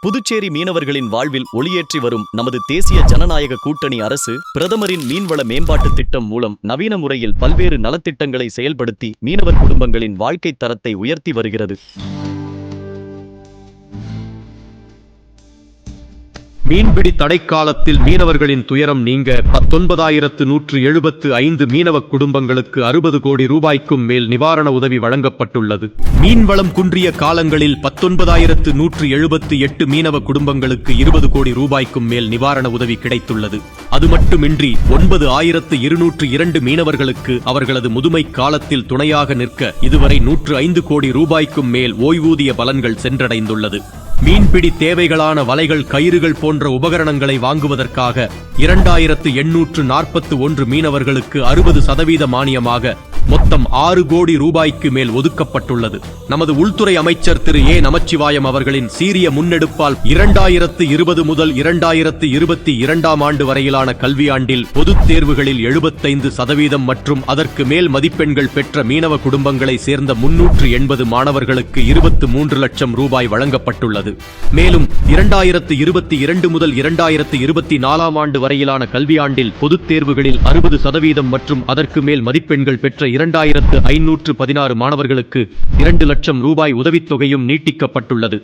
புதுச்சேரி மீனவர்களின் வாழ்வில் ஒளியேற்றி வரும் நமது தேசிய ஜனநாயக கூட்டணி அரசு பிரதமரின் மீன்வள மேம்பாட்டுத் திட்டம் மூலம் நவீன முறையில் பல்வேறு நலத்திட்டங்களை செயல்படுத்தி மீனவர் குடும்பங்களின் வாழ்க்கைத் தரத்தை உயர்த்தி வருகிறது. மீன்பிடி தடைக்காலத்தில் மீனவர்களின் துயரம் நீங்க பத்தொன்பதாயிரத்து நூற்று எழுபத்து ஐந்து மீனவ குடும்பங்களுக்கு அறுபது கோடி ரூபாய்க்கும் மேல் நிவாரண உதவி வழங்கப்பட்டுள்ளது. மீன்வளம் குன்றிய காலங்களில் பத்தொன்பதாயிரத்து நூற்று எழுபத்து எட்டு மீனவ குடும்பங்களுக்கு இருபது கோடி ரூபாய்க்கும் மேல் நிவாரண உதவி கிடைத்துள்ளது. அது மட்டுமின்றி ஒன்பது ஆயிரத்து இருநூற்று இரண்டு மீனவர்களுக்கு அவர்களது முதுமை காலத்தில் துணையாக நிற்க இதுவரை நூற்று ஐந்து கோடி ரூபாய்க்கும் மேல் ஓய்வூதிய பலன்கள் சென்றடைந்துள்ளது. மீன்பிடி தேவைகளான வலைகள் கயிறுகள் போன்ற உபகரணங்களை வாங்குவதற்காக இரண்டாயிரத்து எண்ணூற்று நாற்பத்து ஒன்று மீனவர்களுக்கு அறுபது சதவீத மானியமாக மொத்தம் ஆறு கோடி ரூபாய்க்கு மேல் ஒதுக்கப்பட்டுள்ளது. நமது உள்துறை அமைச்சர் திரு. ஏ. நமச்சிவாயம் அவர்களின் சீரிய முன்னெடுப்பால் இரண்டாயிரத்து இருபது முதல் இரண்டாயிரத்து இருபத்தி இரண்டாம் ஆண்டு வரையிலான கல்வியாண்டில் பொதுத் தேர்வுகளில் எழுபத்தைந்து சதவீதம் மற்றும் அதற்கு மேல் மதிப்பெண்கள் பெற்ற மீனவ குடும்பங்களை சேர்ந்த முன்னூற்று எண்பது மாணவர்களுக்கு இருபத்து மூன்று லட்சம் ரூபாய் வழங்கப்பட்டுள்ளது. மேலும் இரண்டாயிரத்து இருபத்தி இரண்டு முதல் இரண்டாயிரத்து இருபத்தி நாலாம் ஆண்டு வரையிலான கல்வியாண்டில் பொதுத் தேர்வுகளில் அறுபது சதவீதம் மற்றும் அதற்கு மேல் மதிப்பெண்கள் பெற்ற இரண்டாயிரத்து ஐநூற்று பதினாறு மாணவர்களுக்கு இரண்டு லட்சம் ரூபாய் உதவித்தொகையும் நீட்டிக்கப்பட்டுள்ளது.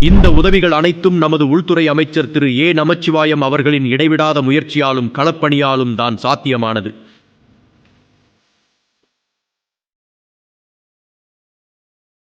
இந்த உதவிகள் அனைத்தும் நமது உள்துறை அமைச்சர் திரு ஏ நமச்சிவாயம் அவர்களின் இடைவிடாத முயற்சியாலும் களப்பணியாலும் தான் சாத்தியமானது.